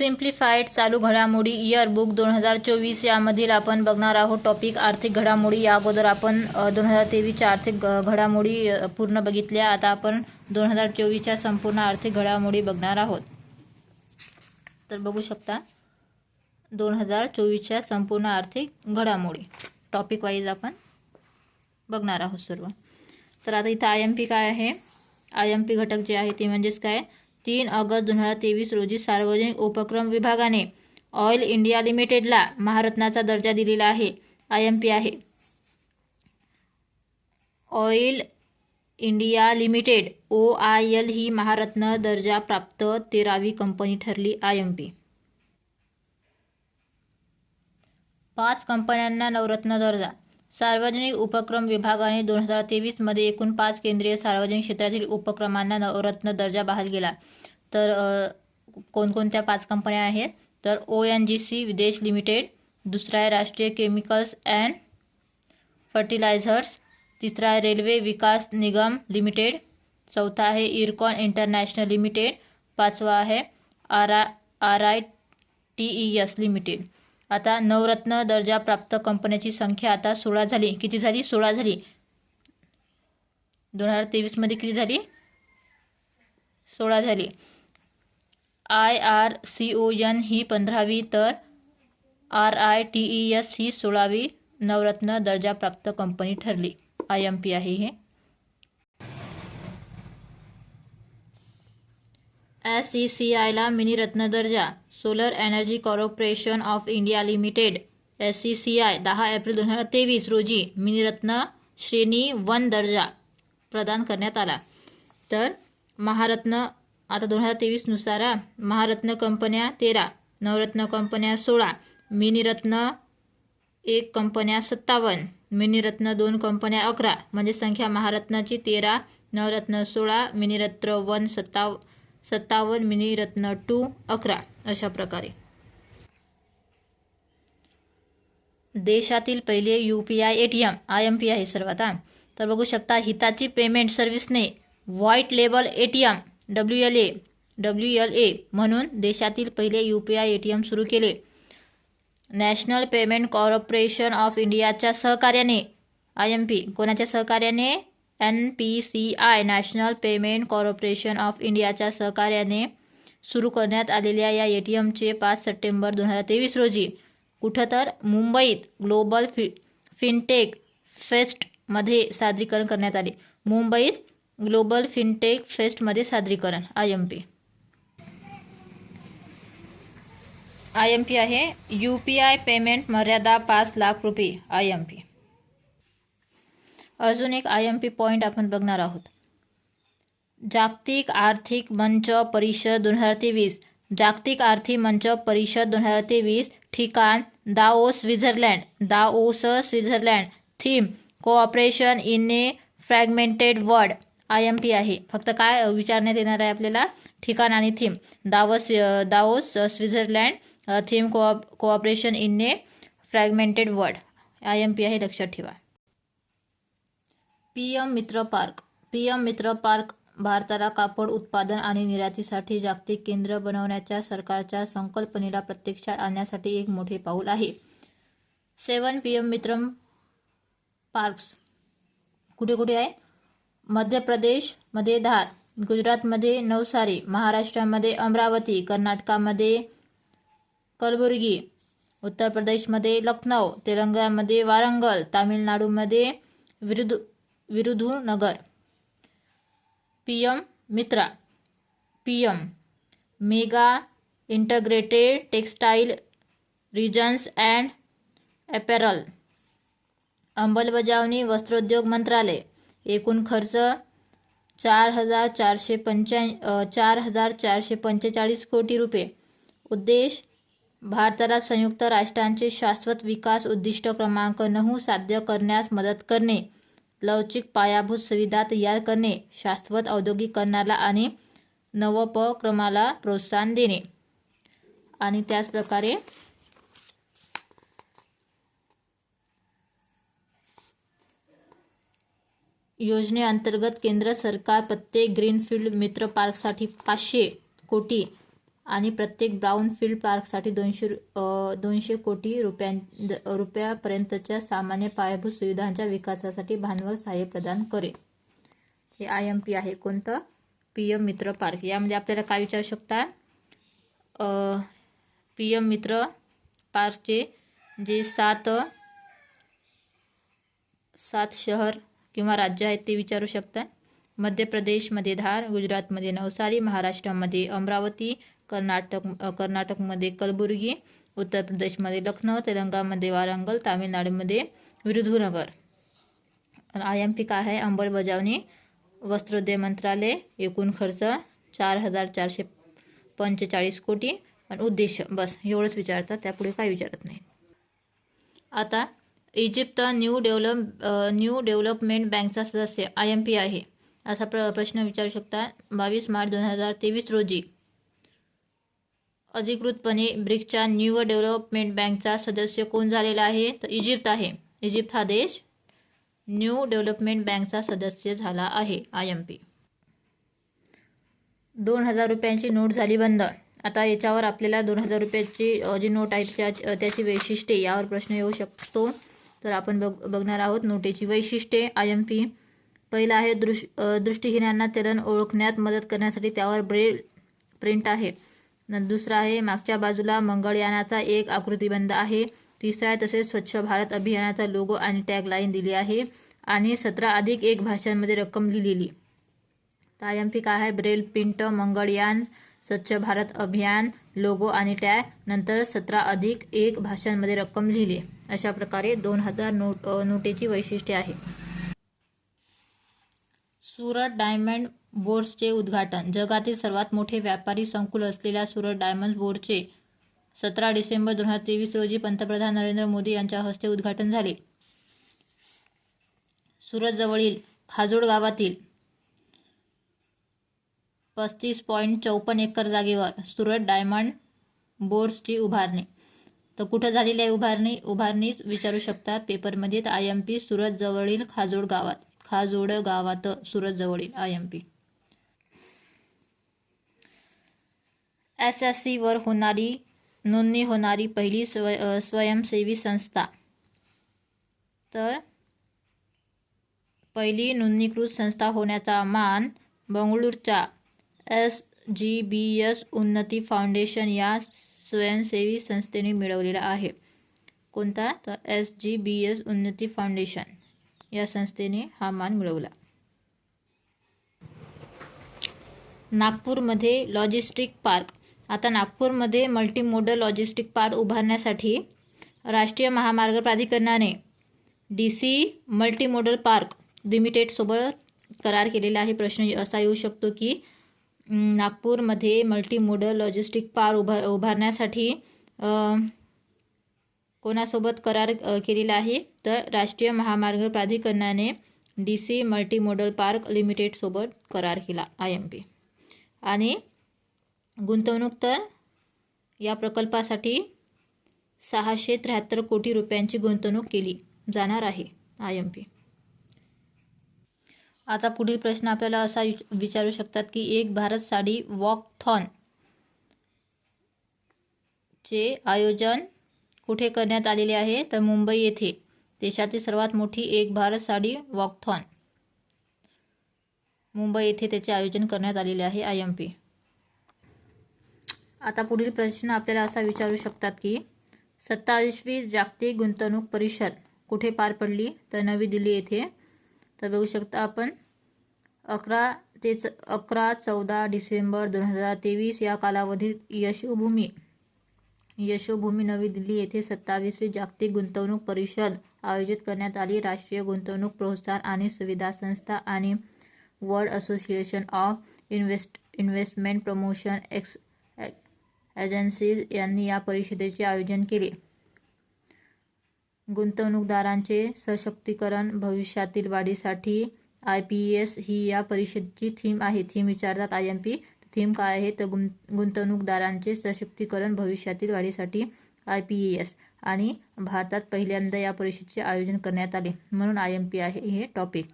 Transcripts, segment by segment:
Simplified चालू घडामोडी year book दोन हजार चोवीस यामधील आपण बघणार आहोत टॉपिक आर्थिक घडामोडी. या अगोदर आपण दोन हजार तेवीसच्या आर्थिक घडामोडी पूर्ण बघितल्या. आता आपण दोन हजार चोवीसच्या संपूर्ण आर्थिक घडामोडी बघणार आहोत. तर बघू शकता दोन हजार चोवीसच्या संपूर्ण आर्थिक घडामोडी. टॉपिक वाईज आपण बघणार आहोत सर्व. तर आता इथं आय एम पी काय आहे? आय एम पी घटक जे आहे ते म्हणजेच काय? तीन ऑगस्ट दोन हजार तेवीस रोजी सार्वजनिक उपक्रम विभागाने ऑइल इंडिया लिमिटेडला महारत्नाचा दर्जा दिलेला आहे आय एम पी आहे. Oil India limited O I L ही महारत्न दर्जा प्राप्त तेरावी कंपनी ठरली आय एम पी. पाच कंपन्यांना नवरत्न दर्जा. सार्वजनिक उपक्रम विभागाने दोन हजार तेवीसमध्ये एकूण पाच केंद्रीय सार्वजनिक क्षेत्रातील उपक्रमांना नवरत्न दर्जा बहाल गेला तर कोणकोणत्या पाच कंपन्या आहेत? तर O N G C Videsh limited दुसरा आहे राष्ट्रीय केमिकल्स अँड फर्टिलायझर्स तिसरा आहे रेल्वे विकास निगम लिमिटेड चौथा आहे इरकॉन इंटरनॅशनल लिमिटेड पाचवा आहे R R I T E S limited. आता नवरत्न दर्जा प्राप्त कंपन्याची संख्या आता सोळा झाली. किती झाली? सोळा झाली. दोन हजार तेवीसमध्ये किती झाली? सोळा झाली. I R C O N ही पंधरावी तर R I T E S ही सोळावी नवरत्न दर्जा प्राप्त कंपनी ठरली. आय एम पी आहे हे. एस ई सी आयला मिनी रत्न दर्जा. Solar energy corporation of India limited S C C I दहा एप्रिल दोन हजार तेवीस रोजी मिनीरत्न श्रेणी वन दर्जा प्रदान करण्यात आला. तर महारत्न आता दोन हजार तेवीसनुसार महारत्न कंपन्या तेरा नवरत्न कंपन्या सोळा मिनीरत्न एक कंपन्या सत्तावन्न मिनीरत्न दोन कंपन्या अकरा म्हणजे संख्या महारत्नाची तेरा नवरत्न सोळा मिनिरत्न वन सत्ताव सत्तावन्न मिनीरत्न टू अकरा अशा प्रकारे. देशातील पहिले U P I A T M I M P आहे सर्वात तर बघू शकता Hitachi payment सर्व्हिसने white label A T M W L A W L A म्हणून देशातील पहिले U P I A T M सुरू केले. नॅशनल पेमेंट कॉर्पोरेशन ऑफ इंडियाच्या सहकार्याने आय एम पी कोणाच्या सहकार्याने? N P C I national payment corporation of इंडियाच्या सहकार्याने सुरू करण्यात आलेल्या या ए टी एमचे पाच सप्टेंबर दोन हजार तेवीस रोजी कुठं तर मुंबईत ग्लोबल फि फिनटेक फेस्टमध्ये सादरीकरण करण्यात आले. मुंबईत ग्लोबल फिनटेक फेस्टमध्ये सादरीकरण I M P. I M P आहे. यू पी आय पेमेंट मर्यादा पाच लाख रुपये आय एम पी. अजून एक आय एम पी पॉईंट आपण बघणार आहोत. जागतिक आर्थिक मंच परिषद दोन हजार तेवीस. जागतिक आर्थिक मंच परिषद दोन हजार तेवीस ठिकाण Davos Switzerland. Davos Switzerland. Theme cooperation in a fragmented world I M P आहे. फक्त काय विचारण्यात येणार आहे आपल्याला? ठिकाण आणि theme. Davos Davos Switzerland. Theme coop cooperation in a fragmented world I M P आहे लक्षात ठेवा. P M Mitra park. P M Mitra park भारताला कापड उत्पादन आणि निर्यातीसाठी जागतिक केंद्र बनवण्याच्या सरकारच्या संकल्पनेला प्रत्यक्षात आणण्यासाठी एक मोठे पाऊल आहे. Seven P M Mitra parks. कुठे कुठे आहे? मध्य प्रदेशमध्ये धार गुजरातमध्ये नवसारी महाराष्ट्रामध्ये अमरावती कर्नाटकामध्ये कलबुर्गी उत्तर प्रदेशमध्ये लखनौ तेलंगणामध्ये वारंगल तामिळनाडूमध्ये विरुद्ध Virudhunagar P M Mitra. P M mega integrated textile regions and apparel अंमलबजावणी वस्त्रोद्योग मंत्रालय. एकूण खर्च चार हजार चारशे पंच्या चार हजार चारशे पंचेचाळीस कोटी रुपये. उद्देश भारताला संयुक्त राष्ट्रांचे शाश्वत विकास उद्दिष्ट क्रमांक नऊ साध्य करण्यास मदत करणे. लवचिक पायाभूत सुविधा तयार करणे शाश्वत औद्योगिकरणाला आणि नवोपक्रमाला प्रोत्साहन देणे. आणि त्याचप्रकारे योजनेअंतर्गत केंद्र सरकार प्रत्येक ग्रीनफील्ड मित्र पार्कसाठी पाचशे कोटी आणि प्रत्येक ब्राऊन फील्ड पार्कसाठी दोनशे रु- दोनशे कोटी रुपयां रुपयापर्यंतच्या सामान्य पायाभूत सुविधांच्या विकासासाठी भांडवल सहाय्य प्रदान करेल. हे आय एम पी आहे. कोणतं? पी एम मित्र पार्क यामध्ये आपल्याला काय विचारू शकता? पी एम मित्र पार्कचे जे सात सात शहर किंवा राज्य आहेत ते विचारू शकता. मध्य प्रदेशमध्ये धार गुजरातमध्ये नवसारी महाराष्ट्रामध्ये अमरावती कर्नाटक कर्नाटकमध्ये कलबुर्गी उत्तर प्रदेशमध्ये लखनौ तेलंगामध्ये वारंगल तामिळनाडूमध्ये विरुधुनगर. आय एम पी काय आहे? अंमलबजावणी वस्त्रोद्योग मंत्रालय एकूण खर्च चार हजार चारशे पंचेचाळीस कोटी. आणि उद्देश बस एवढंच विचारतात त्यापुढे काय विचारत नाही आता Egypt new develop new development बँकचा सदस्य आय एम पी आहे. असा प्र प्रश्न विचारू शकता बावीस मार्च दोन हजार तेवीस रोजी. अधिकृतपणे ब्रिक्सच्या न्यू डेव्हलपमेंट बँकचा सदस्य कोण झालेला आहे? तर इजिप्त आहे. इजिप्त हा देश न्यू डेव्हलपमेंट बँकचा सदस्य झाला आहे आय एम पी. दोन हजार रुपयांची नोट झाली बंद. आता याच्यावर आपल्याला दोन हजार रुपयाची जी नोट आहे त्या त्याची वैशिष्ट्ये यावर प्रश्न येऊ शकतो. तर आपण बघ बघणार आहोत नोटेची वैशिष्ट्ये. आय एम पी पहिलं आहे दृश दृष्टिहीनांना चलन ओळखण्यात मदत करण्यासाठी त्यावर ब्रेल प्रिंट आहे. दुसरा आहे मागच्या बाजूला मंगळयानाचा एक आकृतिबंध आहे. तिसरा आहे तसेच स्वच्छ भारत अभियानाचा लोगो आणि टॅगलाईन दिली आहे. आणि सतरा अधिक एक भाषांमध्ये रक्कम लिहिलेली. तर काय आहे ब्रेल पिंट मंगळयान स्वच्छ भारत अभियान लोगो आणि टॅग नंतर सतरा अधिक एक भाषांमध्ये रक्कम लिहिली. अशा प्रकारे दोन हजार नोट नोटेची वैशिष्ट्ये आहे. सुरत डायमंड बोर्सचे उद्घाटन. जगातील सर्वात मोठे व्यापारी संकुल असलेल्या सुरत डायमंड बोर्डचे सतरा डिसेंबर दोन हजार तेवीस रोजी पंतप्रधान नरेंद्र मोदी यांच्या हस्ते उद्घाटन झाले. सुरतजवळील खाजोड गावातील पस्तीस पॉईंट चौपन्न एकर जागेवर सुरत डायमंड बोर्ड्सची उभारणी. तर कुठं झालेली आहे उभारणी? उभारणी विचारू शकतात पेपरमध्ये. आय एम पी सुरत जवळील खाजोड गावात. खाजोड गावात सुरत जवळील I M P. S S सीवर होणारी नोंदणी होणारी पहिली स्वय स्वयंसेवी संस्था. तर पहिली नोंदणीकृत संस्था होण्याचा मान बंगळूरच्या S G B S Unnati foundation या स्वयंसेवी संस्थेने मिळवलेला आहे. कोणता? तर S G B S Unnati foundation या संस्थेने हा मान मिळवला. नागपूरमध्ये लॉजिस्टिक पार्क आता नागपूरमध्ये मल्टीमोडल लॉजिस्टिक पार्क उभारण्यासाठी राष्ट्रीय महामार्ग प्राधिकरणाने डी सी मल्टीमोडल पार्क लिमिटेडसोबत करार केलेला आहे. प्रश्न असा येऊ शकतो की नागपूरमध्ये मल्टीमोडल लॉजिस्टिक पार्क उभा उभारण्यासाठी कोणासोबत करार केलेला आहे? तर राष्ट्रीय महामार्ग प्राधिकरणाने डी सी मल्टीमोडल पार्क लिमिटेडसोबत करार केला आय एम पी आणि गुंतवणूक तर या प्रकल्पासाठी सहाशे त्र्याहत्तर कोटी रुपयांची गुंतवणूक केली जाणार आहे आय एम पी आता पुढील प्रश्न आपल्याला असा विचारू शकतात की एक भारत साडी वॉकथॉन चे आयोजन कुठे करण्यात आलेले आहे? तर मुंबई येथे देशातील सर्वात मोठी एक भारत साडी वॉकथॉन. मुंबई येथे त्याचे आयोजन करण्यात आलेले आहे आय एम पी आता पुढील प्रश्न आपल्याला असा विचारू शकतात की सत्तावीसवी जागतिक गुंतवणूक परिषद कुठे पार पडली? तर नवी दिल्ली येथे. तर बघू शकता आपण अकरा ते च अकरा चौदा डिसेंबर दोन हजार तेवीस या कालावधीत यशोभूमी यशोभूमी नवी दिल्ली येथे सत्तावीसवी जागतिक गुंतवणूक परिषद आयोजित करण्यात आली. राष्ट्रीय गुंतवणूक प्रोत्साहन आणि सुविधा संस्था आणि world association of invest investment promotion ex agencies यांनी या परिषदेचे आयोजन केले. गुंतवणूकदारांचे सशक्तीकरण भविष्यातील वाढीसाठी आय पी एस ही या परिषदेची थीम आहे. थीम विचारतात आय एम पी. थीम काय आहे? तर गुं गुंतवणूकदारांचे सशक्तीकरण भविष्यातील वाढीसाठी आय पी एस आणि भारतात पहिल्यांदा या परिषदेचे आयोजन करण्यात आले. म्हणून आय एम पी आहे हे टॉपिक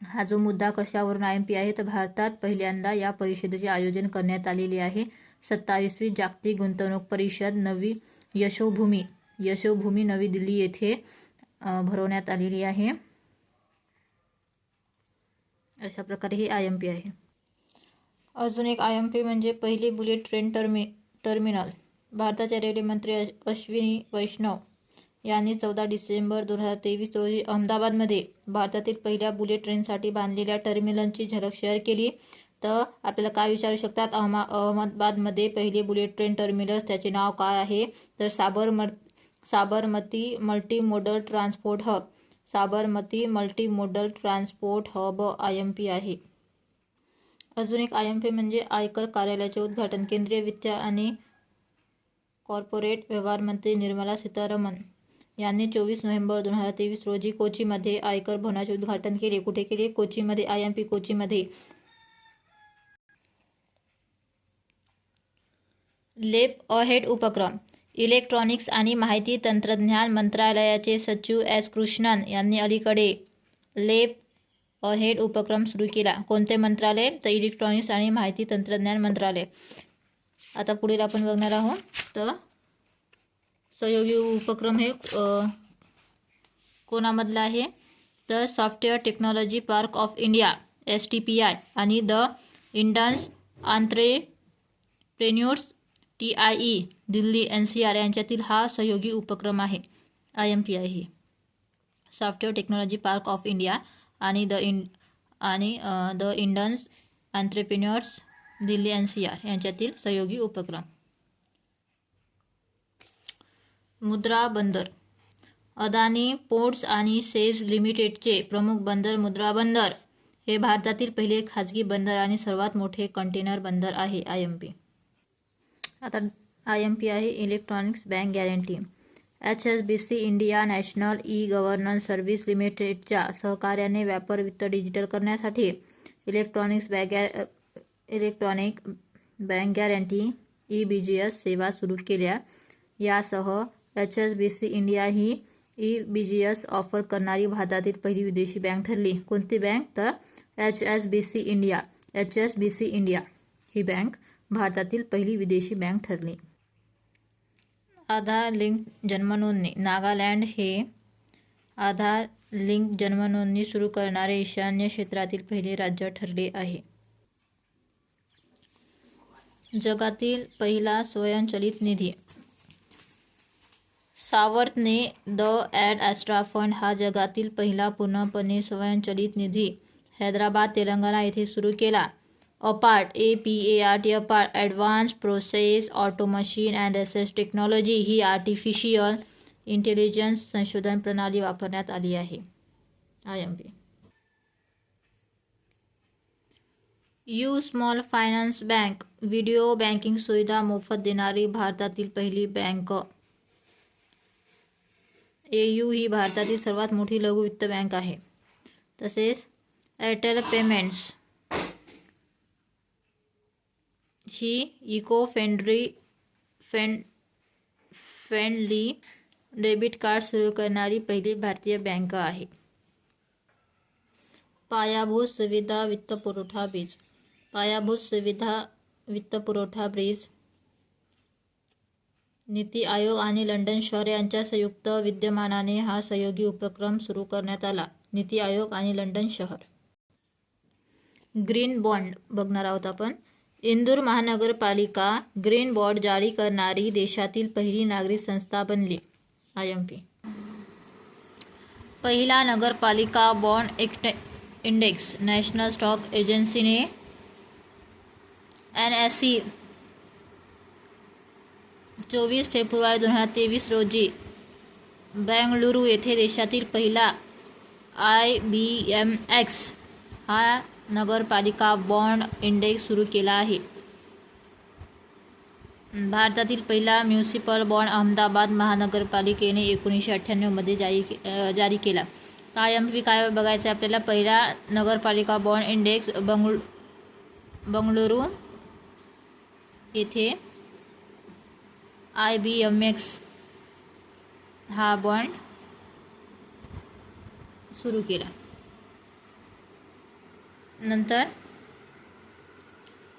हा जो मुद्दा कशावरून आय एम पी आहे? तर भारतात पहिल्यांदा या परिषदेचे आयोजन करण्यात आलेले आहे. सत्तावीसवी जागतिक गुंतवणूक परिषद नवी यशोभूमी यशोभूमी नवी दिल्ली येथे भरवण्यात आलेली आहे. अशा प्रकारे ही आय एम पी आहे. अजून एक आय एम पी म्हणजे पहिली बुलेट ट्रेन टर्मि टर्मिनल. भारताचे रेल्वे मंत्री अश्विनी वैष्णव यांनी चौदा डिसेंबर दोन हजार तेवीस रोजी अहमदाबादमध्ये भारतातील पहिल्या बुलेट ट्रेनसाठी बांधलेल्या टर्मिनलची झलक शेअर केली. तर आपल्याला काय विचारू शकतात? अहमा अहमदाबादमध्ये पहिले बुलेट ट्रेन टर्मिनस त्याचे नाव काय आहे? तर साबरम Sabarmati multi modal transport hub. Sabarmati multi modal transport hub I M P आहे. अजून एक आय एम पी म्हणजे आयकर कार्यालयाचे उद्घाटन. केंद्रीय वित्त आणि कॉर्पोरेट व्यवहार मंत्री निर्मला सीतारामन यांनी चोवीस नोव्हेंबर दोन हजार तेवीस रोजी कोचीमध्ये आयकर भवनाचे उद्घाटन केले. कुठे केले? कोचीमध्ये आय एम पी कोचीमध्ये. लेप अहेड उपक्रम इलेक्ट्रॉनिक्स आणि माहिती तंत्रज्ञान मंत्रालयाचे सचिव एस कृष्णन यांनी अलीकडे लेप अहेड उपक्रम सुरू केला. कोणते मंत्रालय? तर इलेक्ट्रॉनिक्स आणि माहिती तंत्रज्ञान मंत्रालय. आता पुढील आपण बघणार आहोत. तर सहयोगी उपक्रम हे कोणामधला आहे? तर software technology park of India S T P I आणि the Indus entrepreneurs T I E Delhi N C R यांच्यातील हा सहयोगी उपक्रम आहे. I M P I he. Software technology park of India आणि द इन आणि the Indus entrepreneurs Delhi N C R यांच्यातील सहयोगी उपक्रम. मुद्रा बंदर. अदानी पोर्ट्स आणि सेज लिमिटेडचे प्रमुख बंदर मुद्रा बंदर हे भारतातील पहिले खाजगी बंदर आणि सर्वात मोठे कंटेनर बंदर आहे आय एम पी आता आय एम पी आहे electronics bank guarantee. H S B C India national E governance service लिमिटेडच्या सहकार्याने व्यापार वित्त डिजिटल करण्यासाठी electronics bank electronic bank guarantee E B G S सेवा सुरू केल्या. यासह H S B C India ही E B G S offer करणारी भारतातील पहिली विदेशी बँक ठरली. कोणती बँक? तर H S B C India. H S B C India ही बँक भारतातील पहिली विदेशी बँक ठरली. आधार लिंक जन्मनोंदणी नागालँड हे आधार लिंक जन्मनोंदणी सुरू करणारे ईशान्य क्षेत्रातील पहिले राज्य ठरले आहे. जगातील पहिला स्वयंचलित निधी. सावर्थने द ॲड ॲस्ट्रा फंड हा जगातील पहिला पूर्णपणे स्वयंचलित निधी हैदराबाद तेलंगणा येथे सुरू केला. Apart A P A R T apart advance process automation and research technology he artificial intelligence संशोधन प्रणाली वापरण्यात आली आहे. I M P U small finance bank, video banking सुविधा मोफत देणारी भारतातील पहिली बँक. ए यू ही भारतातील सर्वात मोठी लघु वित्त बँक आहे. तसेच एअरटेल पेमेंट्स ही eco friendly friend friendly debit card सुरू करणारी पहिली भारतीय बँक आहे. पायाभूत सुविधा वित्तपुरवठा ब्रिज पायाभूत सुविधा वित्तपुरवठा ब्रिज नीती आयोग आणि लंडन शहर यांच्या संयुक्त विद्यमानाने हा सहयोगी उपक्रम सुरू करण्यात आला. नीती आयोग आणि लंडन शहर. ग्रीन बॉन्ड बघणार आहोत आपण. इंदूर महानगरपालिका ग्रीन बॉन्ड जारी करणारी देशातील पहिली नागरी संस्था बनली. I M P. पहिला नगरपालिका bond act index, national stock एजन्सीने N S C चोवीस फेब्रुवारी दोन हज़ार तेवीस रोजी बेंगळुरू येथे देशातील पहिला आय बी एम एक्स हा नगरपालिका बॉन्ड इंडेक्स सुरू केला आहे. भारतातील पहिला म्युन्सिपल बॉन्ड अहमदाबाद महानगरपालिकेने एकोणीसशे अठ्ठ्याण्णवमध्ये जारी के- जारी केला. आय एम पी काय बघायचं आपल्याला? पहिला नगरपालिका बॉन्ड इंडेक्स बंगळ बंगळुरू येथे आय बी एम एक्स हा बॉन्ड सुरू केला. नंतर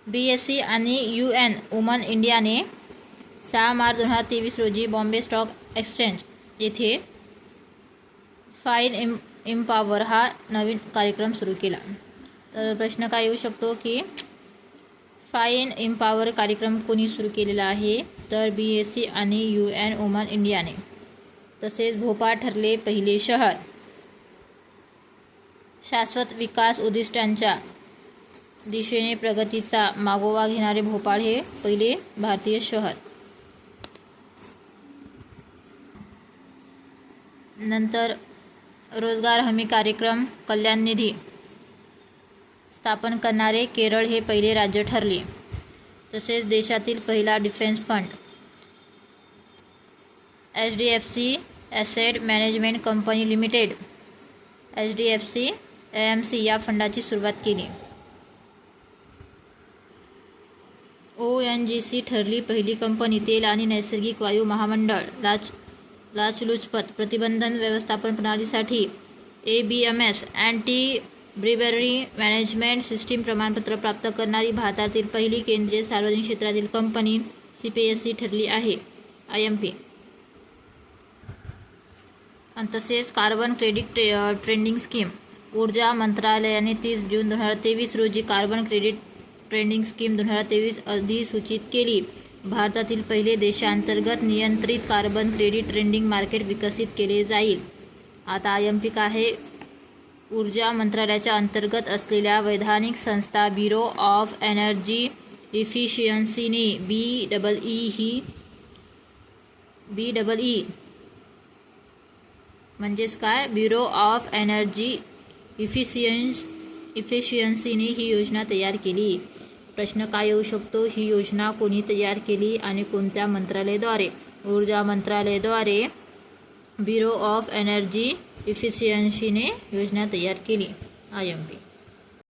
बी एस सी आणि यू एन वुमन इंडियाने सहा मार्च दोन हजार तेवीस रोजी बॉम्बे स्टॉक एक्सचेंज येथे फाईन इम इम्पावर हा नवीन कार्यक्रम सुरू केला. तर प्रश्न काय येऊ शकतो की फाईन इम्पावर कार्यक्रम कोणी सुरू केलेला आहे? तर बी एस सी आणि यू एन वुमन इंडियाने तसेच भोपाळ ठरले पहिले शहर. शाश्वत विकास उद्दिष्टांच्या दिशेने प्रगतीचा मागोवा घेणारे भोपाळ हे पहिले भारतीय शहर. नंतर रोजगार हमी कार्यक्रम कल्याण निधी स्थापन करणारे केरळ हे पहिले राज्य ठरले. तसेच देशातील पहिला defence fund H D F C asset management company limited H D F C M C या फंडाची सुरुवात केली. ओ एन जी सी ठरली पहिली कंपनी तेल आणि नैसर्गिक वायू महामंडळ. लाच लाचलुचपत प्रतिबंधन व्यवस्थापन प्रणालीसाठी A B M S anti bribery management system प्रमाणपत्र प्राप्त करणारी भारतातील पहिली केंद्रीय सार्वजनिक क्षेत्रातील कंपनी सी पी एस सी ठरली आहे. I M P. तसेच कार्बन क्रेडिट ट्रे ट्रेंडिंग स्कीम. ऊर्जा मंत्रालयाने तीस जून दोन हजार तेवीस रोजी कार्बन क्रेडिट ट्रेंडिंग स्कीम दोन हजार तेवीस अधिसूचित केली. भारतातील पहिले देशांतर्गत नियंत्रित कार्बन क्रेडिट ट्रेंडिंग मार्केट विकसित केले जाईल. आता आय एम पी काय आहे ऊर्जा मंत्रालयाच्या अंतर्गत असलेल्या वैधानिक संस्था ब्युरो ऑफ एनर्जी इफिशियन्सीने बी डबल ई ही बी डबल ई म्हणजेच काय? ब्युरो ऑफ एनर्जी इफिशियन्स इफिशियन्सीने ही योजना तयार केली. प्रश्न काय येऊ शकतो? ही योजना कोणी तयार केली आणि कोणत्या मंत्रालयाद्वारे? ऊर्जा मंत्रालयाद्वारे ब्युरो ऑफ एनर्जी इफिशियन्सीने योजना तयार केली. I M P.